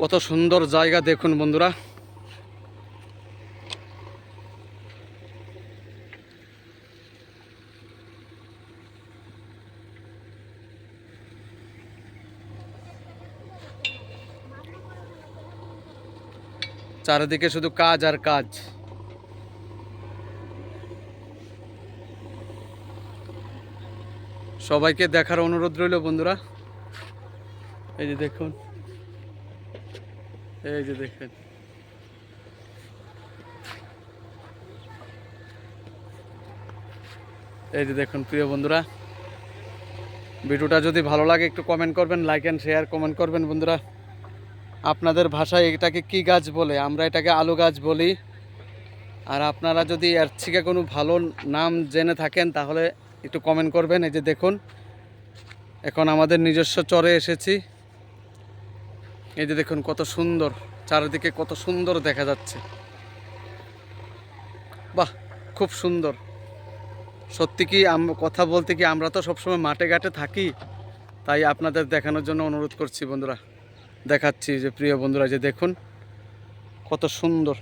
কত সুন্দর জায়গা দেখুন বন্ধুরা। চারিদিকে শুধু কাজ আর কাজ। সবাইকে দেখার অনুরোধ রইল বন্ধুরা। এই যে দেখুন। এই যে দেখেন। এই যে দেখুন, প্রিয় বন্ধুরা, ভিডিওটা যদি ভালো লাগে, একটু কমেন্ট করবেন লাইক অ্যান্ড শেয়ার কমেন্ট করবেন বন্ধুরা। আপনাদের ভাষায় এটাকে কি গাছ বলে? আমরা এটাকে আলু গাছ বলি। আর আপনারা যদি এর থেকে কোনো ভালো নাম জেনে থাকেন, তাহলে একটু কমেন্ট করবেন। এই যে দেখুন, এখন আমাদের নিজস্ব চরে এসেছি। এই যে দেখুন কত সুন্দর, চারিদিকে কত সুন্দর দেখা যাচ্ছে। বাহ, খুব সুন্দর। সত্যি কি কথা বলতে কি আমরা তো সবসময় মাঠে ঘাটে থাকি, তাই আপনাদের দেখানোর জন্য অনুরোধ করছি বন্ধুরা। দেখাচ্ছি যে প্রিয় বন্ধুরা, যে দেখুন কত সুন্দর।